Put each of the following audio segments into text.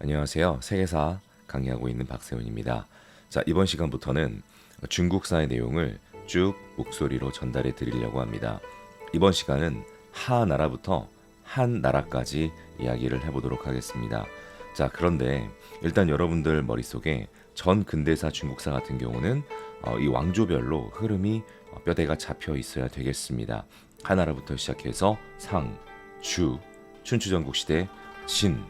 안녕하세요. 세계사 강의하고 있는 박세훈입니다. 자, 이번 시간부터는 중국사의 내용을 쭉 목소리로 전달해 드리려고 합니다. 이번 시간은 하 나라부터 한 나라까지 이야기를 해보도록 하겠습니다. 자, 그런데 일단 여러분들 머릿속에 전 근대사 중국사 같은 경우는 어, 이 왕조별로 흐름이 어, 뼈대가 잡혀 있어야 되겠습니다. 하나라부터 시작해서 상, 주, 춘추전국 시대, 진,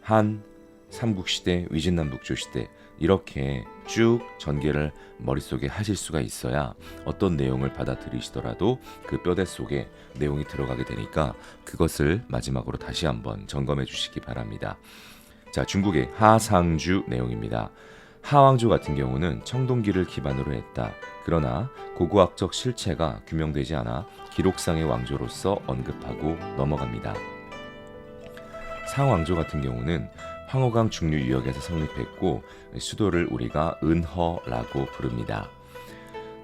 한, 삼국시대, 위진남북조 시대 이렇게 쭉 전개를 머릿속에 하실 수가 있어야 어떤 내용을 받아들이시더라도 그 뼈대 속에 내용이 들어가게 되니까 그것을 마지막으로 다시 한번 점검해 주시기 바랍니다. 자, 중국의 하상주 내용입니다. 하왕조 같은 경우는 청동기를 기반으로 했다. 그러나 고고학적 실체가 규명되지 않아 기록상의 왕조로서 언급하고 넘어갑니다. 상왕조 같은 경우는 황호강 중류 유역에서 성립했고 수도를 우리가 은허라고 부릅니다.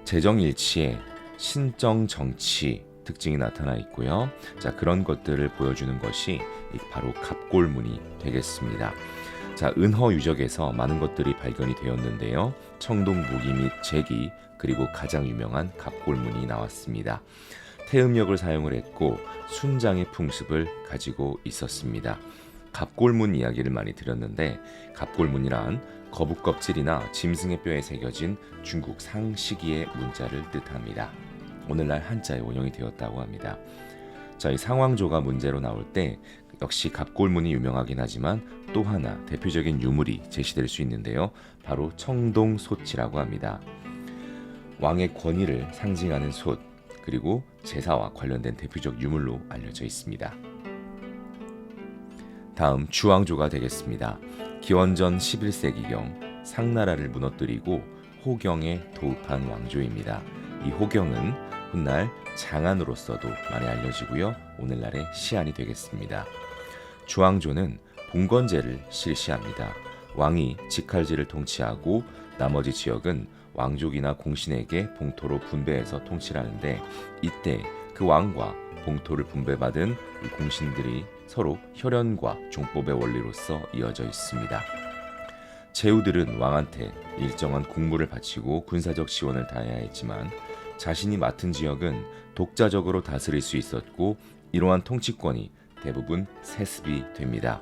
재정일치에 신정 정치 특징이 나타나 있고요. 자 그런 것들을 보여주는 것이 바로 갑골문이 되겠습니다. 자 은허 유적에서 많은 것들이 발견이 되었는데요. 청동 무기 및 제기 그리고 가장 유명한 갑골문이 나왔습니다. 태음력을 사용을 했고 순장의 풍습을 가지고 있었습니다. 갑골문 이야기를 많이 드렸는데 갑골문이란 거북 껍질이나 짐승의 뼈에 새겨진 중국 상시기의 문자를 뜻합니다. 오늘날 한자에 원형이 되었다고 합니다. 자, 이 상황조가 문제로 나올 때 역시 갑골문이 유명하긴 하지만 또 하나 대표적인 유물이 제시될 수 있는데요. 바로 청동솥이라고 합니다. 왕의 권위를 상징하는 솥 그리고 제사와 관련된 대표적 유물로 알려져 있습니다. 다음 주왕조가 되겠습니다. 기원전 11세기경 상나라를 무너뜨리고 호경에 도읍한 왕조입니다. 이 호경은 훗날 장안으로서도 많이 알려지고요. 오늘날의 시안이 되겠습니다. 주왕조는 봉건제를 실시합니다. 왕이 직할지를 통치하고 나머지 지역은 왕족이나 공신에게 봉토로 분배해서 통치하는데 이때 그 왕과 봉토를 분배받은 공신들이 서로 혈연과 종법의 원리로서 이어져 있습니다. 제후들은 왕한테 일정한 공물을 바치고 군사적 지원을 다해야 했지만 자신이 맡은 지역은 독자적으로 다스릴 수 있었고 이러한 통치권이 대부분 세습이 됩니다.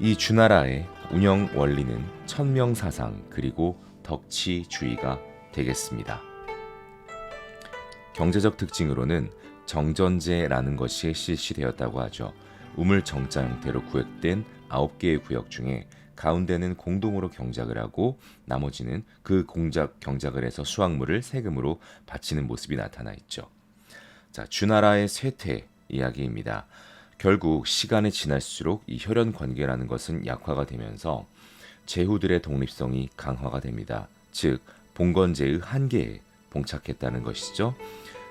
이 주나라의 운영 원리는 천명사상 그리고 덕치주의가 되겠습니다. 경제적 특징으로는 정전제라는 것이 실시되었다고 하죠. 우물 정자 형태로 구획된 9개의 구역 중에 가운데는 공동으로 경작을 하고 나머지는 그 공작 경작을 해서 수확물을 세금으로 바치는 모습이 나타나 있죠. 자, 주나라의 쇠퇴 이야기입니다. 결국 시간이 지날수록 이 혈연 관계라는 것은 약화가 되면서 제후들의 독립성이 강화가 됩니다. 즉 봉건제의 한계에 봉착했다는 것이죠.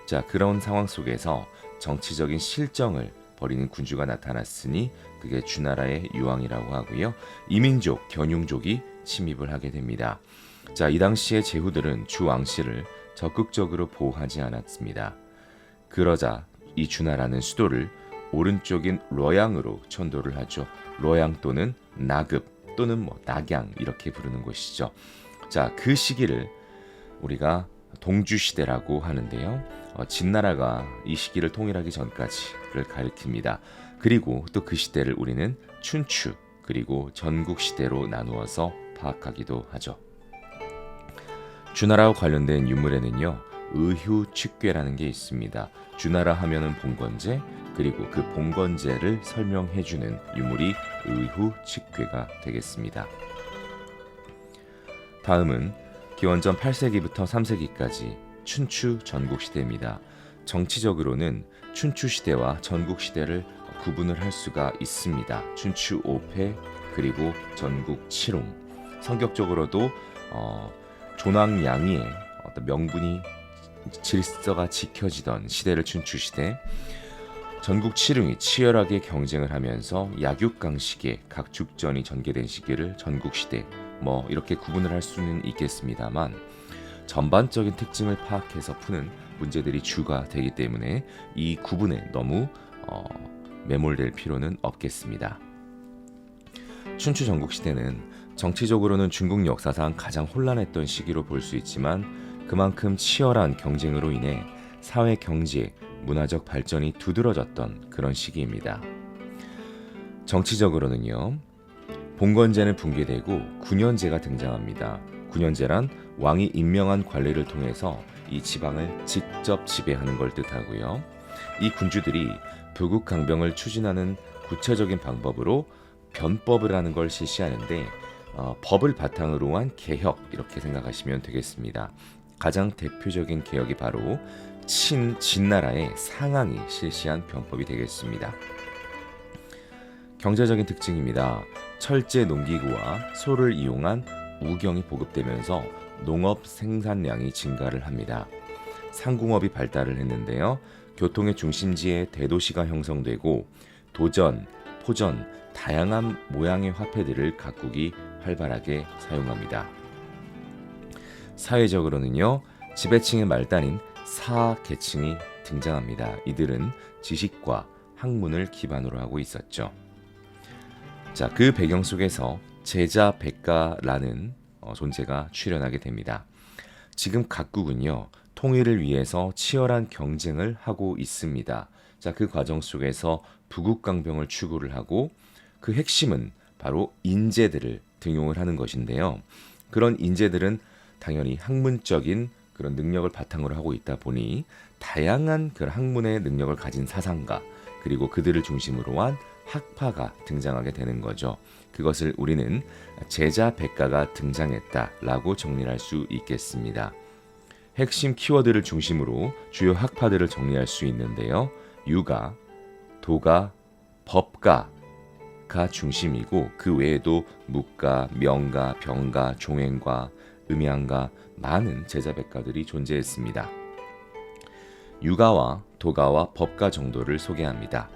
자, 그런 상황 속에서 정치적인 실정을 벌이는 군주가 나타났으니 그게 주나라의 유왕이라고 하고요. 이민족 견융족이 침입을 하게 됩니다. 자, 이 당시에 제후들은 주 왕씨를 적극적으로 보호하지 않았습니다. 그러자 이 주나라는 수도를 오른쪽인 로양으로 천도를 하죠. 로양 또는 나급 또는 뭐 낙양 이렇게 부르는 곳이죠. 자, 그 시기를 우리가 동주 시대라고 하는데요. 어, 진나라가 이 시기를 통일하기 전까지를 가리킵니다. 그리고 또 그 시대를 우리는 춘추 그리고 전국 시대로 나누어서 파악하기도 하죠. 주나라와 관련된 유물에는요. 의휴 축괴라는 게 있습니다. 주나라 하면은 봉건제 그리고 그 봉건제를 설명해 주는 유물이 의후 축괴가 되겠습니다. 다음은 기원전 8세기부터 3세기까지 춘추 전국 시대입니다. 정치적으로는 춘추 시대와 전국 시대를 구분을 할 수가 있습니다. 춘추 5패 그리고 전국 7홍. 성격적으로도 어, 조낭양이의 어떤 명분이 질서가 지켜지던 시대를 춘추 시대. 전국 7홍이 치열하게 경쟁을 하면서 약육강식의 각 죽전이 전개된 시기를 전국 시대 뭐 이렇게 구분을 할 수는 있겠습니다만 전반적인 특징을 파악해서 푸는 문제들이 주가 되기 때문에 이 구분에 너무 어, 매몰될 필요는 없겠습니다. 춘추 전국 시대는 정치적으로는 중국 역사상 가장 혼란했던 시기로 볼 수 있지만 그만큼 치열한 경쟁으로 인해 사회 경제, 문화적 발전이 두드러졌던 그런 시기입니다. 정치적으로는요. 봉건제는 붕괴되고 군현제가 등장합니다. 군현제란 왕이 임명한 관리를 통해서 이 지방을 직접 지배하는 걸 뜻하고요. 이 군주들이 부국 강병을 추진하는 구체적인 방법으로 변법을 하는 걸 실시하는데 어, 법을 바탕으로 한 개혁 이렇게 생각하시면 되겠습니다. 가장 대표적인 개혁이 바로 친 진나라의 상황이 실시한 변법이 되겠습니다. 경제적인 특징입니다. 철제 농기구와 소를 이용한 우경이 보급되면서 농업 생산량이 증가를 합니다. 상공업이 발달을 했는데요. 교통의 중심지에 대도시가 형성되고 도전, 포전, 다양한 모양의 화폐들을 각국이 활발하게 사용합니다. 사회적으로는요. 지배층의 말단인 사계층이 등장합니다. 이들은 지식과 학문을 기반으로 하고 있었죠. 자, 그 배경 속에서 제자 백가라는 어, 존재가 출현하게 됩니다. 지금 각국은요, 통일을 위해서 치열한 경쟁을 하고 있습니다. 자, 그 과정 속에서 부국강병을 추구를 하고 그 핵심은 바로 인재들을 등용을 하는 것인데요. 그런 인재들은 당연히 학문적인 그런 능력을 바탕으로 하고 있다 보니 다양한 그 학문의 능력을 가진 사상가 그리고 그들을 중심으로 한 학파가 등장하게 되는 거죠. 그것을 우리는 제자 백가가 등장했다라고 정리할 수 있겠습니다. 핵심 키워드를 중심으로 주요 학파들을 정리할 수 있는데요. 유가, 도가, 법가가 중심이고 그 외에도 묵가, 명가, 병가, 종행가, 음양가 많은 제자 백가들이 존재했습니다. 유가와 도가와 법가 정도를 소개합니다.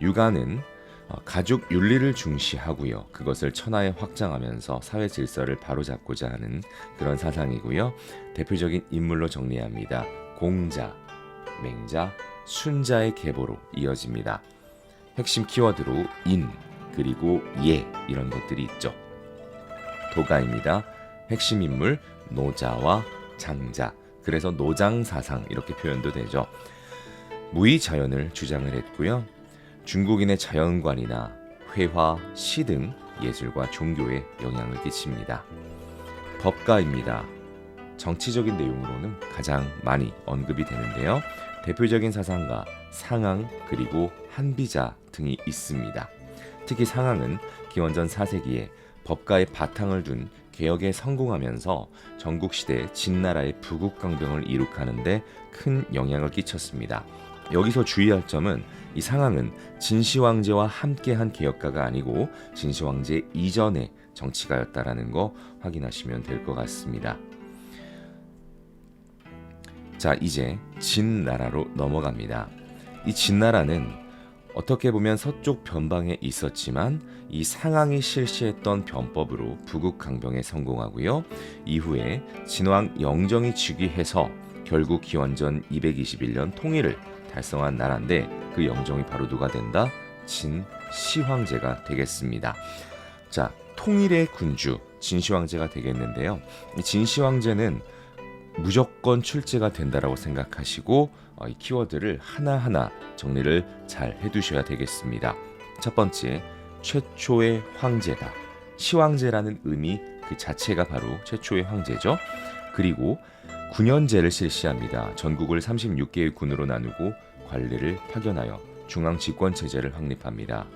유가는 어, 가족 윤리를 중시하고요. 그것을 천하에 확장하면서 사회 질서를 바로잡고자 하는 그런 사상이고요. 대표적인 인물로 정리합니다. 공자, 맹자, 순자의 계보로 이어집니다. 핵심 키워드로 인 그리고 예 이런 것들이 있죠. 도가입니다. 핵심 인물 노자와 장자. 그래서 노장 사상 이렇게 표현도 되죠. 무의 자연을 주장을 했고요. 중국인의 자연관이나 회화, 시 등 예술과 종교에 영향을 끼칩니다. 법가입니다. 정치적인 내용으로는 가장 많이 언급이 되는데요. 대표적인 사상가 상황 그리고 한비자 등이 있습니다. 특히 상황은 기원전 4세기에 법가의 바탕을 둔 개혁에 성공하면서 전국시대 진나라의 부국강병을 이룩하는데 큰 영향을 끼쳤습니다. 여기서 주의할 점은 이 상황은 진시황제와 함께한 개혁가가 아니고 진시황제 이전의 정치가였다라는 거 확인하시면 될 것 같습니다. 자, 이제 진나라로 넘어갑니다. 이 진나라는 어떻게 보면 서쪽 변방에 있었지만 이 상황이 실시했던 변법으로 부국 강병에 성공하고요. 이후에 진왕 영정이 즉위해서 결국 기원전 221년 통일을 달성한 나라인데 그 영정이 바로 누가 된다? 진시황제가 되겠습니다. 자, 통일의 군주 진시황제가 되겠는데요. 진시황제는 무조건 출제가 된다라고 생각하시고 어, 이 키워드를 하나하나 정리를 잘 해두셔야 되겠습니다. 첫 번째, 최초의 황제다. 시황제라는 의미 그 자체가 바로 최초의 황제죠. 그리고 9년제를 실시합니다. 전국을 36개의 군으로 나누고 관리를 파견하여 중앙 집권 체제를 확립합니다.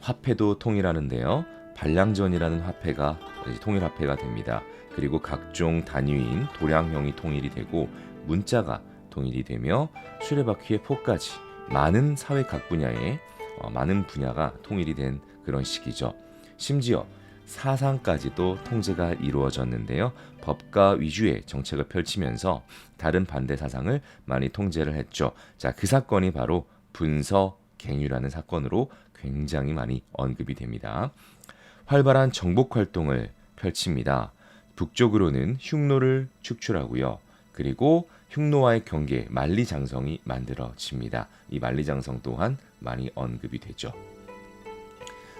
화폐도 통일하는데요. 반량전이라는 화폐가 통일 화폐가 됩니다. 그리고 각종 단위인 도량형이 통일이 되고 문자가 통일이 되며 수레바퀴의 포까지 많은 사회 각 분야에 어, 많은 분야가 통일이 된 그런 시기죠. 심지어 사상까지도 통제가 이루어졌는데요. 법과 위주의 정책을 펼치면서 다른 반대 사상을 많이 통제를 했죠. 자, 그 사건이 바로 분서 갱유라는 사건으로 굉장히 많이 언급이 됩니다. 활발한 정복 활동을 펼칩니다. 북쪽으로는 흉노를 축출하고요. 그리고 흉노와의 경계 만리장성이 만들어집니다. 이 만리장성 또한 많이 언급이 되죠.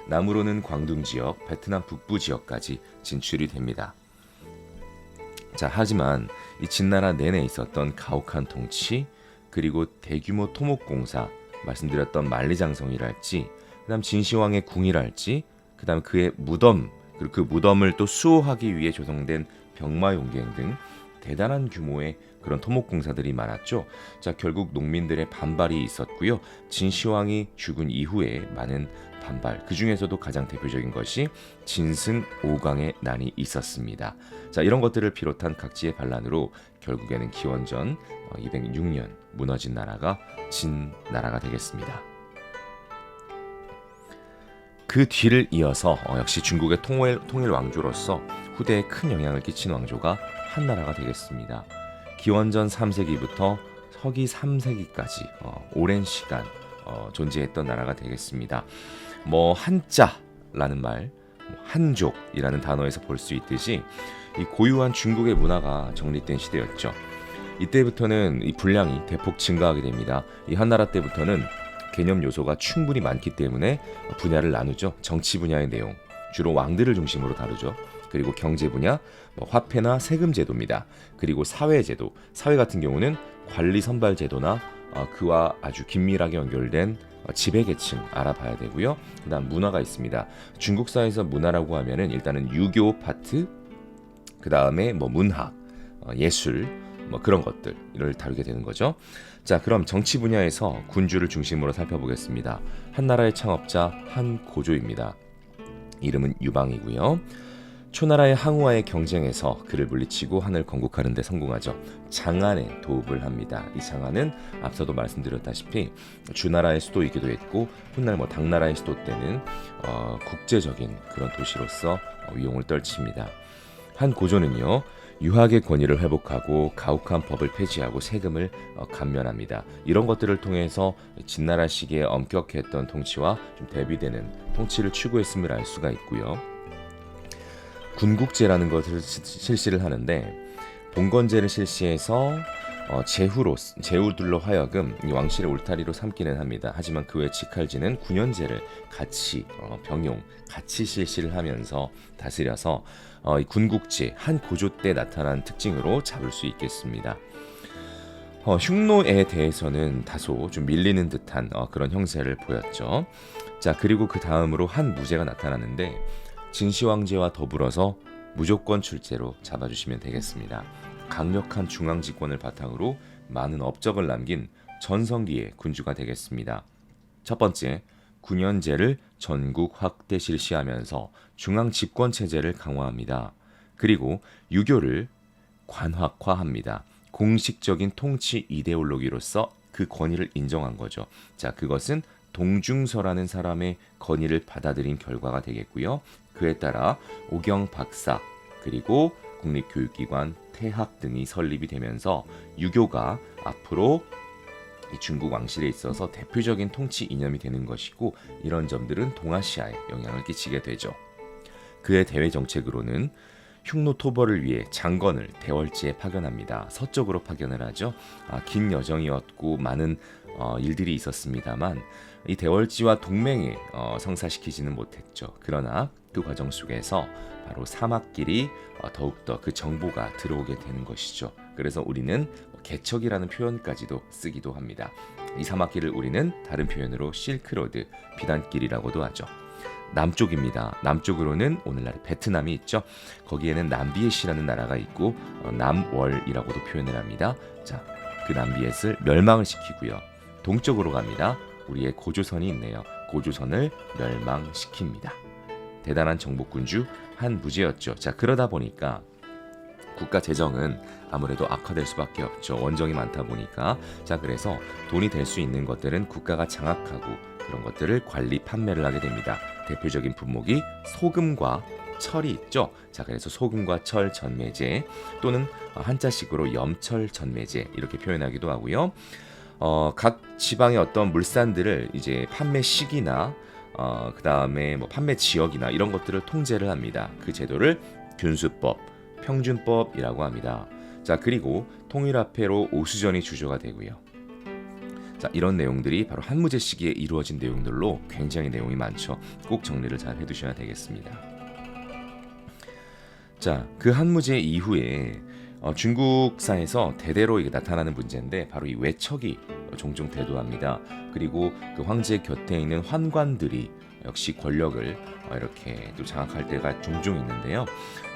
남으로는 광둥 지역, 베트남 북부 지역까지 진출이 됩니다. 자, 하지만 이 진나라 내내 있었던 가혹한 통치 그리고 대규모 토목공사 말씀드렸던 만리장성이랄지 그 다음 진시황의 궁이랄지 그 다음 그의 무덤 그리고 그 무덤을 또 수호하기 위해 조성된 병마용갱 등 대단한 규모의 그런 토목공사들이 많았죠. 자 결국 농민들의 반발이 있었고요. 진시황이 죽은 이후에 많은 반발 그 중에서도 가장 대표적인 것이 진승 오강의 난이 있었습니다. 자 이런 것들을 비롯한 각지의 반란으로 결국에는 기원전 206년 무너진 나라가 진 나라가 되겠습니다. 그 뒤를 이어서 어, 역시 중국의 통일, 통일 왕조로서 후대에 큰 영향을 끼친 왕조가 한나라가 되겠습니다. 기원전 3세기부터 서기 3세기까지 어, 오랜 시간 어, 존재했던 나라가 되겠습니다. 뭐 한자라는 말, 뭐 한족이라는 단어에서 볼 수 있듯이 이 고유한 중국의 문화가 정립된 시대였죠. 이때부터는 이 분량이 대폭 증가하게 됩니다. 이 한나라 때부터는 개념 요소가 충분히 많기 때문에 분야를 나누죠. 정치 분야의 내용 주로 왕들을 중심으로 다루죠. 그리고 경제 분야 뭐 화폐나 세금 제도입니다. 그리고 사회 제도 사회 같은 경우는 관리 선발 제도나 어, 그와 아주 긴밀하게 연결된 어, 지배계층 알아봐야 되고요. 그다음 문화가 있습니다. 중국사에서 문화라고 하면은 일단은 유교 파트, 그 다음에 뭐 문학, 어, 예술, 뭐 그런 것들을 다루게 되는 거죠. 자, 그럼 정치 분야에서 군주를 중심으로 살펴보겠습니다. 한 나라의 창업자 한 고조입니다. 이름은 유방이고요. 초나라의 항우와의 경쟁에서 그를 물리치고 한을 건국하는 데 성공하죠. 장안에 도읍을 합니다. 이 장안은 앞서도 말씀드렸다시피 주나라의 수도이기도 했고 훗날 뭐 당나라의 수도 때는 어, 국제적인 그런 도시로서 위용을 떨칩니다. 한 고조는요. 유학의 권위를 회복하고 가혹한 법을 폐지하고 세금을 어, 감면합니다. 이런 것들을 통해서 진나라식의 엄격했던 통치와 좀 대비되는 통치를 추구했음을 알 수가 있고요. 군국제라는 것을 실시를 하는데 봉건제를 실시해서 어, 제후로 제후들로 하여금 왕실의 울타리로 삼기는 합니다. 하지만 그 외 직할지는 군연제를 같이 어, 병용, 같이 실시를 하면서 다스려서 어, 이 군국제 한 고조 때 나타난 특징으로 잡을 수 있겠습니다. 어, 흉노에 대해서는 다소 좀 밀리는 듯한 어, 그런 형세를 보였죠. 자 그리고 그 다음으로 한 무제가 나타나는데 진시황제와 더불어서 무조건 출제로 잡아주시면 되겠습니다. 강력한 중앙 집권을 바탕으로 많은 업적을 남긴 전성기의 군주가 되겠습니다. 첫 번째, 군연제를 전국 확대 실시하면서 중앙 집권 체제를 강화합니다. 그리고 유교를 관학화합니다. 공식적인 통치 이데올로기로서 그 권위를 인정한 거죠. 자, 그것은 동중서라는 사람의 건의를 받아들인 결과가 되겠고요. 그에 따라 오경 박사 그리고 국립교육기관 태학 등이 설립이 되면서 유교가 앞으로 중국 왕실에 있어서 대표적인 통치 이념이 되는 것이고 이런 점들은 동아시아에 영향을 끼치게 되죠. 그의 대외 정책으로는 흉노 토벌을 위해 장건을 대월지에 파견합니다. 서쪽으로 파견을 하죠. 아, 긴 여정이었고 많은 어, 일들이 있었습니다만 이 대월지와 동맹에 어, 성사시키지는 못했죠. 그러나 그 과정 속에서 바로 사막길이 어, 더욱더 그 정보가 들어오게 되는 것이죠. 그래서 우리는 개척이라는 표현까지도 쓰기도 합니다. 이 사막길을 우리는 다른 표현으로 실크로드, 비단길이라고도 하죠. 남쪽입니다. 남쪽으로는 오늘날 베트남이 있죠. 거기에는 남비엣이라는 나라가 있고 어, 남월이라고도 표현을 합니다. 자, 그 남비엣을 멸망을 시키고요. 동쪽으로 갑니다. 우리의 고조선이 있네요. 고조선을 멸망시킵니다. 대단한 정복군주 한 무제였죠. 자 그러다 보니까 국가 재정은 아무래도 악화될 수밖에 없죠. 원정이 많다 보니까 자 그래서 돈이 될 수 있는 것들은 국가가 장악하고 그런 것들을 관리 판매를 하게 됩니다. 대표적인 품목이 소금과 철이 있죠. 자 그래서 소금과 철 전매제 또는 한자식으로 염철 전매제 이렇게 표현하기도 하고요. 어, 각 지방의 어떤 물산들을 이제 판매 시기나 어, 그 다음에 뭐 판매 지역이나 이런 것들을 통제를 합니다. 그 제도를 균수법, 평준법이라고 합니다. 자 그리고 통일화폐로 오수전이 주조가 되고요. 자, 이런 내용들이 바로 한무제 시기에 이루어진 내용들로 굉장히 내용이 많죠. 꼭 정리를 잘 해두셔야 되겠습니다. 자, 그 한무제 이후에 어, 중국사에서 대대로 이게 나타나는 문제인데 바로 이 외척이 종종 대두합니다. 그리고 그 황제 곁에 있는 환관들이 역시 권력을 어, 이렇게 또 장악할 때가 종종 있는데요.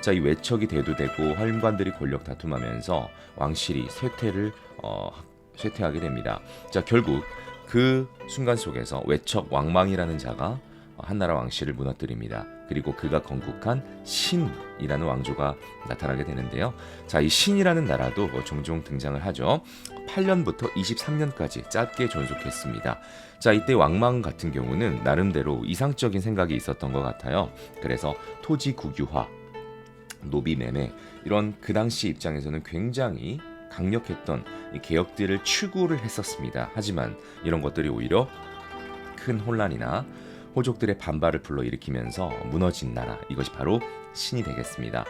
자, 이 외척이 대두되고 환관들이 권력 다툼하면서 왕실이 쇠퇴를 어, 쇠퇴하게 됩니다. 자, 결국 그 순간 속에서 외척 왕망이라는 자가 한나라 왕실을 무너뜨립니다. 그리고 그가 건국한 신이라는 왕조가 나타나게 되는데요. 자, 이 신이라는 나라도 뭐 종종 등장을 하죠. 8년부터 23년까지 짧게 존속했습니다. 자, 이때 왕망 같은 경우는 나름대로 이상적인 생각이 있었던 것 같아요. 그래서 토지 국유화, 노비 매매 이런 그 당시 입장에서는 굉장히 강력했던 이 개혁들을 추구를 했었습니다. 하지만 이런 것들이 오히려 큰 혼란이나 호족들의 반발을 불러일으키면서 무너진 나라 이것이 바로 신이 되겠습니다.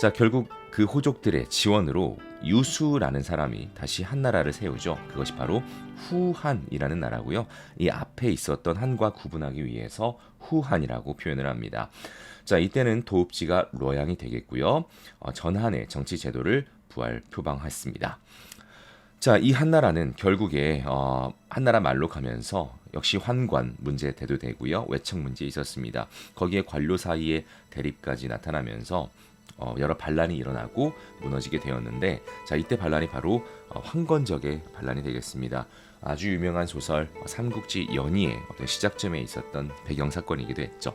자 결국 그 호족들의 지원으로 유수라는 사람이 다시 한 나라를 세우죠. 그것이 바로 후한이라는 나라고요. 이 앞에 있었던 한과 구분하기 위해서 후한이라고 표현을 합니다. 자 이때는 도읍지가 로양이 되겠고요. 어, 전한의 정치 제도를 부활 표방했습니다. 자, 이 한나라는 결국에 어, 한나라 말로 가면서 역시 환관 문제 대두되고요. 외척 문제 있었습니다. 거기에 관료 사이의 대립까지 나타나면서 어, 여러 반란이 일어나고 무너지게 되었는데 자 이때 반란이 바로 어, 황건적의 반란이 되겠습니다. 아주 유명한 소설 어, 삼국지 어떤 시작점에 있었던 배경 사건이기도 했죠.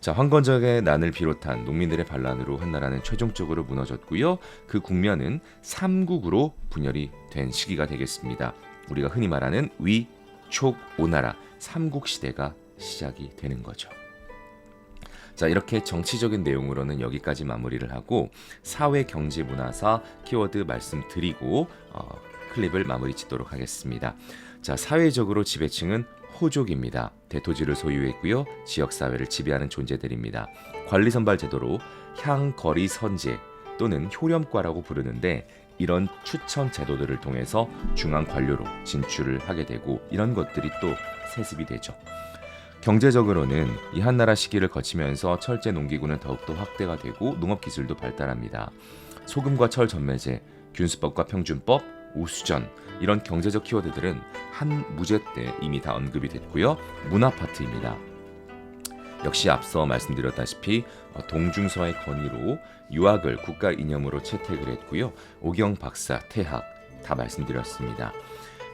자, 황건적의 난을 비롯한 농민들의 반란으로 한나라는 최종적으로 무너졌고요. 그 국면은 삼국으로 분열이 된 시기가 되겠습니다. 우리가 흔히 말하는 위, 촉, 오나라 삼국 시대가 시작이 되는 거죠. 자 이렇게 정치적인 내용으로는 여기까지 마무리를 하고 사회 경제 문화사 키워드 말씀드리고 어, 클립을 마무리 짓도록 하겠습니다. 자 사회적으로 지배층은 호족입니다. 대토지를 소유했고요. 지역 사회를 지배하는 존재들입니다. 관리 선발 제도로 향 거리 선제 또는 효렴과라고 부르는데 이런 추천 제도들을 통해서 중앙 관료로 진출을 하게 되고 이런 것들이 또 세습이 되죠. 경제적으로는 이 한나라 시기를 거치면서 철제 농기구는 더욱더 확대가 되고 농업 기술도 발달합니다. 소금과 철 전매제, 균수법과 평준법, 우수전 이런 경제적 키워드들은 한 무제 때 이미 다 언급이 됐고요. 문화 파트입니다. 역시 앞서 말씀드렸다시피 어, 동중서의 건의로 유학을 국가 이념으로 채택을 했고요. 오경 박사 퇴학 다 말씀드렸습니다.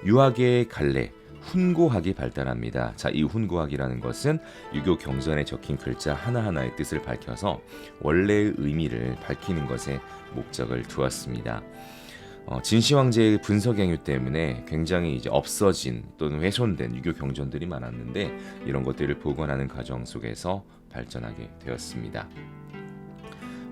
유학의 갈래 훈고학이 발달합니다. 자, 이 훈고학이라는 것은 유교 경전에 적힌 글자 하나하나의 뜻을 밝혀서 원래의 의미를 밝히는 것에 목적을 두었습니다. 어, 진시 황제의 분석 행위 때문에 굉장히 이제 없어진 또는 훼손된 유교 경전들이 많았는데 이런 것들을 복원하는 과정 속에서 발전하게 되었습니다.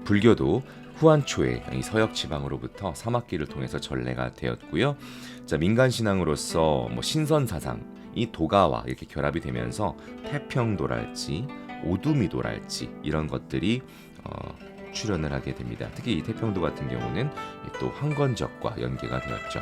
불교도 후한 초에 이 서역 지방으로부터 사막길을 통해서 전래가 되었고요. 자 민간 신앙으로서 뭐 신선 사상 이 도가와 이렇게 결합이 되면서 태평도랄지 오두미도랄지 이런 것들이 어, 출연을 하게 됩니다. 특히 이 태평도 같은 경우는 또 황건적과 연계가 되었죠.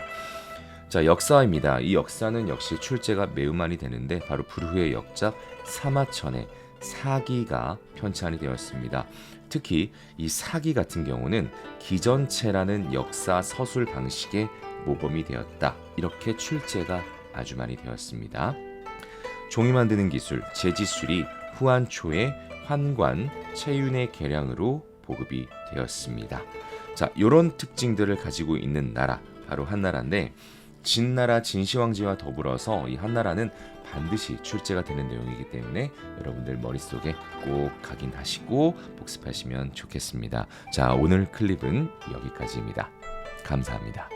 자 역사입니다. 이 역사는 역시 출제가 매우 많이 되는데 바로 불후의 역작 사마천의 사기가 편찬이 되었습니다. 특히 이 사기 같은 경우는 기전체라는 역사 서술 방식의 모범이 되었다. 이렇게 출제가 아주 많이 되었습니다. 종이 만드는 기술, 제지술이 후한 초의 환관, 체윤의 개량으로 보급이 되었습니다. 자, 이런 특징들을 가지고 있는 나라 바로 한나라인데 진나라 진시황제와 더불어서 이 한나라는 반드시 출제가 되는 내용이기 때문에 여러분들 머릿속에 꼭 각인하시고 복습하시면 좋겠습니다. 자, 오늘 클립은 여기까지입니다. 감사합니다.